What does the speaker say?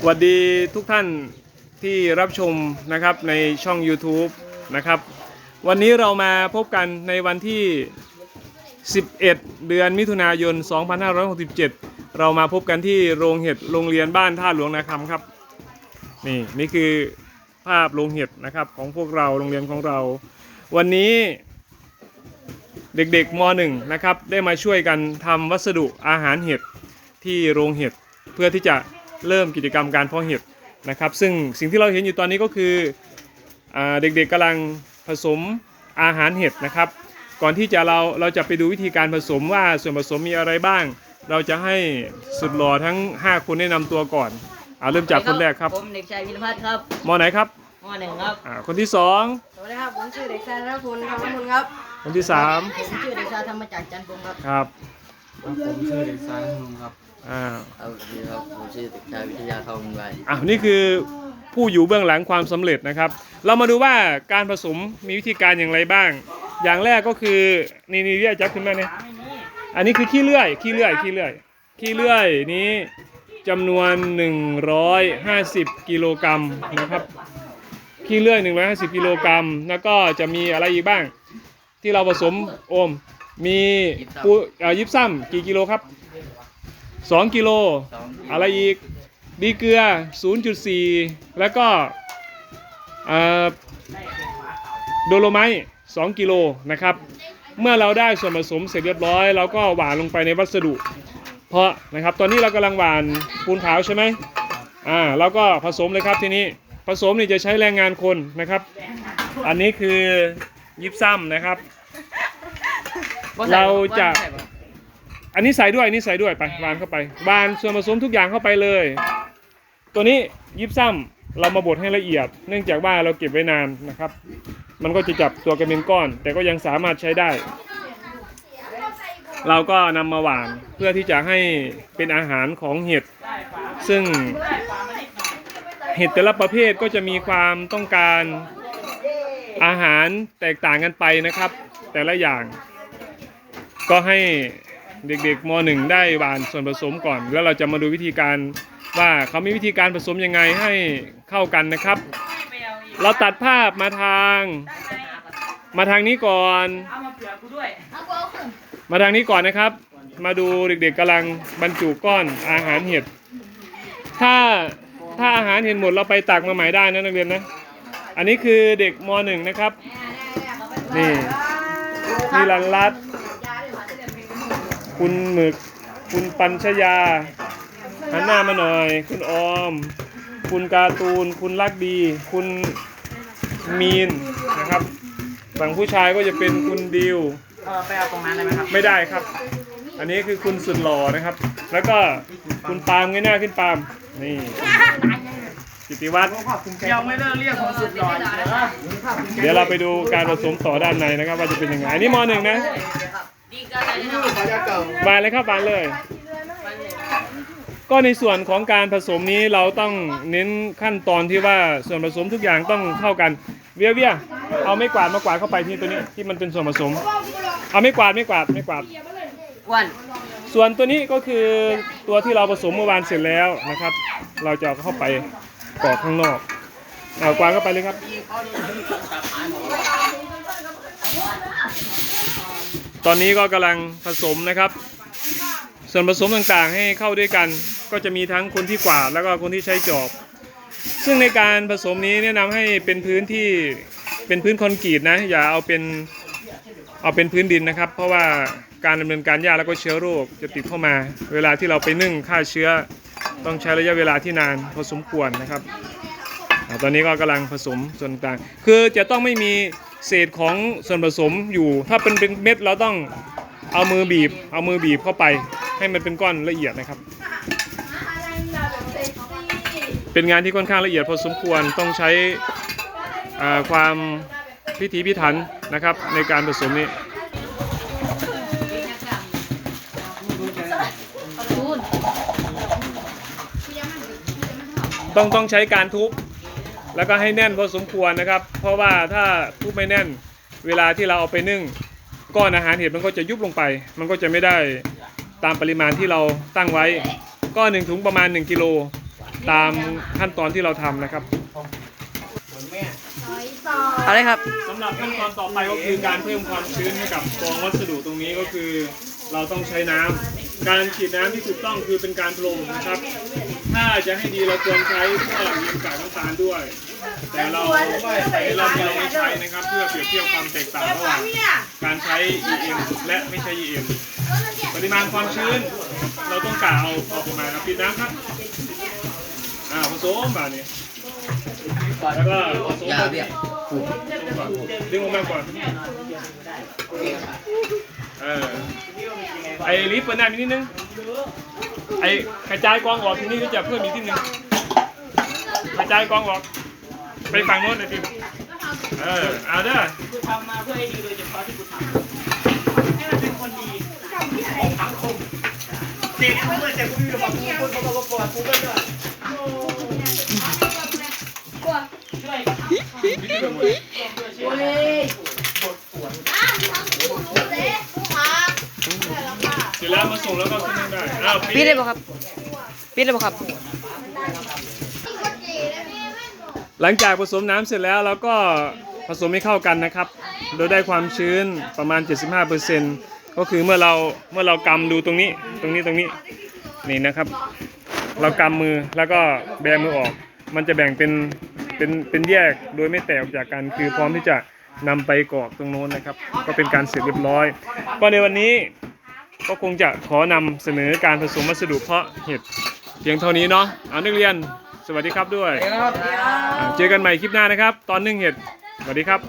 สวัสดีทุกท่านที่รับชมนะครับในช่อง YouTube นะครับ วันนี้เรามาพบกันในวันที่ 11 เดือนมิถุนายน 2567 เรามาพบกันที่โรงเห็ดโรงเรียนบ้านท่าหลวงนาคำครับ นี่นี่คือภาพโรงเห็ดนะครับของพวกเราโรงเรียนของเรา วันนี้เด็กๆม .1 นะครับได้มาช่วยกันทำวัสดุอาหารเห็ดที่โรงเห็ดเพื่อที่จะ เริ่มกิจกรรมการเพาะเห็ดนะครับ ซึ่งสิ่งที่เราเห็นอยู่ตอนนี้ก็คืออาเด็กๆกำลังผสมอาหารเห็ดนะครับ ก่อนที่จะเราเราจะไปดูวิธีการผสมว่าส่วนผสมมีอะไรบ้าง เราจะให้สุดหล่อทั้ง 5 คนแนะนำตัวก่อนเอาเริ่มจากคนแรกครับผมเด็กชายพิรพัฒน์ครับมไหนครับมหนึ่งครับอ่าคนที่สองสวัสดีครับผมชื่อเด็กชายธนพลคำละมุนครับ คนที่สามผมชื่อเด็กชายธรรมจักรจันทร์พงศ์ครับครับผมชื่อเด็กชายนัทนนท์ครับ อ่าเอาดีครับผมชื่อเด็กชายวิทยาทองใบอะนี่คือผู้อยู่เบื้องหลังความสำเร็จนะครับ เรามาดูว่าการผสมมีวิธีการอย่างไรบ้าง อย่างแรกก็คือนี่นี่เรียกจับขึ้นมาเนี่ยอันนี้คือขี้เลื่อยขี้เลื่อยขี้เลื่อยขี้เลื่อยนี้จำนวน 150 กิโลกรัมนะครับขี้เลื่อย 150 กิโลกรัมแล้วก็จะมีอะไรอีกบ้าง ที่เราผสมโอมมีปูเอ่อยิบซ้ำกี่กิโลครับ 2 กิโลสองอะไรอีก ดีเกลือ 0.4 แล้วก็เอ่อโดโลไมต์2กิโลนะครับ เมื่อเราได้ส่วนผสมเสร็จเรียบร้อย เราก็หวานลงไปในวัสดุ เพราะนะครับ ตอนนี้เรากำลังหวานปูนขาวใช่ไหมอ่าเราก็ผสมเลยครับทีนี้ ผสมนี่จะใช้แรงงานคนนะครับ อันนี้คือยิบซ้ำนะครับเราจะ อันนี้ใส่ด้วยอันนี้ใส่ด้วยไปวานเข้าไปวานส่วนผสมทุกอย่างเข้าไปเลย ตัวนี้ยิบซ้ำเรามาบดให้ละเอียด เนื่องจากว่าเราเก็บไว้นานนะครับ มันก็จะจับตัวกันเป็นก้อน แต่ก็ยังสามารถใช้ได้ เราก็นำมาหวานเพื่อที่จะให้เป็นอาหารของเห็ดซึ่งเห็ดแต่ละประเภทก็จะมีความต้องการอาหารแตกต่างกันไปนะครับ แต่ละอย่าง ก็ให้ เด็กๆม .1 ได้หวานส่วนผสมก่อน แล้วเราจะมาดูวิธีการว่าเขามีวิธีการผสมยังไงให้เข้ากันนะครับ เราตัดภาพมาทาง มาทางนี้ก่อนมาทางนี้ก่อนนะครับ มาดูเด็กๆกำลังบรรจุก้อนอาหารเห็ด ถ้าถ้าอาหารเห็ดหมดเราไปตักมาใหม่ได้นะนักเรียนนะ อันนี้คือเด็กม .1 นะครับ นี่นี่ลันรัตน์ คุณหมึก คุณปัญชยาหันหน้ามาหน่อย คุณออม คุณการ์ตูน คุณลักดี คุณมีนนะครับ ฝั่งผู้ชายก็จะเป็นคุณดิวไปเอาตรงนั้นได้ไหมครับไม่ได้ครับ อันนี้คือคุณสุดหล่อนะครับ แล้วก็คุณปาล์มเงยหน้าขึ้นปาล์มนี่กิติวัตรยังไม่เลิกเรียกผมสุดหล่ออีกเหรอเดี๋ยวเราไปดูการผสมต่อด้านในนะครับ ว่าจะเป็นยังไงอันนี้มหนึ่งนะ ดีกันเลยนะครับบานเลยครับบานเลยก็ในส่วนของการผสมนี้เราต้องเน้นขั้นตอนที่ว่าส่วนผสมทุกอย่างต้องเท่ากัน เวียเวียเอาไม่กวาดมากวาดเข้าไปที่ตัวนี้ที่มันเป็นส่วนผสม เอาไม่กวาดไม่กวาดไม่กวาด อ้วันส่วนตัวนี้ก็คือตัวที่เราผสมเมื่อวานเสร็จแล้วนะครับ เราจะเอาเข้าไปกรอกข้างนอกเอากวางเข้าไปเลยครับตอ ตอนนี้ก็กำลังผสมนะครับ ส่วนผสมต่างๆให้เข้าด้วยกัน ก็จะมีทั้งคนที่กวาดแล้วก็คนที่ใช้จอบ ซึ่งในการผสมนี้แนะนำให้เป็นพื้นที่เป็นพื้นคอนกรีตนะ อย่าเอาเป็นเอาเป็นพื้นดินนะครับ เพราะว่าการดำเนินการยากแล้วก็เชื้อโรคจะติดเข้ามา เวลาที่เราไปนึ่งฆ่าเชื้อ ต้องใช้ระยะเวลาที่นานพอสมควรนะครับ ตอนนี้ก็กำลังผสมส่วนต่าง คือจะต้องไม่มี เศษของส่วนผสมอยู่ ถ้าเป็นเป็นเม็ดเราต้องเอามือบีบ เอามือบีบเข้าไป ให้มันเป็นก้อนละเอียดนะครับ เป็นงานที่ค่อนข้างละเอียดพอสมควรต้องใช้ความพิถีพิถันนะครับ ในการผสมนี้ต้องต้องใช้การทุบ แล้วก็ให้แน่นพอสมควรนะครับ เพราะว่าถ้าทุบไม่แน่นเวลาที่เราเอาไปนึ่งก้อนอาหารเห็ดมันก็จะยุบลงไป มันก็จะไม่ได้ตามปริมาณที่เราตั้งไว้ก็หนึ่งถุงประมาณ 1กิโลตามขั้นตอนที่เราทำนะครับเอาเลยครับสำหรับขั้นตอนต่อไปก็คือการเพิ่มความชื้นให้กับกองวัสดุตรงนี้ก็คือ เราต้องใช้น้ำ การฉีดน้ำที่ถูกต้องคือเป็นการพรมนะครับ ถ้าจะให้ดีเราควรใช้พวกยิงกากน้ำตาลด้วย แต่เราเราเราไม่ใช้นะครับ เพื่อเปรียบเทียบความแตกต่างระหว่างการใช้ EM และไม่ใช้ EM ปริมาณความชื้น เราต้องกะเอาเอาประมาณครับปิดน้ำครับอ่าผสมแบบนี้แล้วก็ผสมอย่าเบียดดึงออกมาก่อนเออ ไอ้ลิฟต์เปิดหน้าอีกนิดนึง ไอ้กระจายกองออกทีนี้ก็จะเพิ่มอีกนิดนึง กระจายกองออก ไปฝั่งโน้นเลยพี่เออ เอาเด้อกูทำมาเพื่อให้ดีโดยเฉพาะที่กูทำให้มันเป็นคนดีของสังคมเด็กเมื่อแต่กูอยู่กับกูคนเขาก็ปวดกูก็ช่วยช่วยเสร็จแล้วมา ส่งแล้วก็ขึ้นได้อ้าวปิดเลยป่ะครับปิดเลยป่ะครับ หลังจากผสมน้ำเสร็จแล้วเราก็ผสมให้เข้ากันนะครับ โดยได้ความชื้นประมาณ 75%ก็คือเมื่อเราเมื่อเรากำดูตรงนี้ตรงนี้ตรงนี้นี่นะครับ เรากำมือแล้วก็แบมือออก มันจะแบ่งเป็นเป็นเป็นแยกโดยไม่แตกออกจากกันคือพร้อมที่จะนำไปกรอกตรงโน้นนะครับ ก็เป็นการเสร็จเรียบร้อย ก็ในวันนี้ ก็คงจะขอนำเสนอการผสมวัสดุเพาะเห็ดเพียงเท่านี้เนาะเอานักเรียน สวัสดีครับด้วยอ่าเจอกันใหม่คลิปหน้านะครับ ตอนนึ่งเห็ด สวัสดีครับ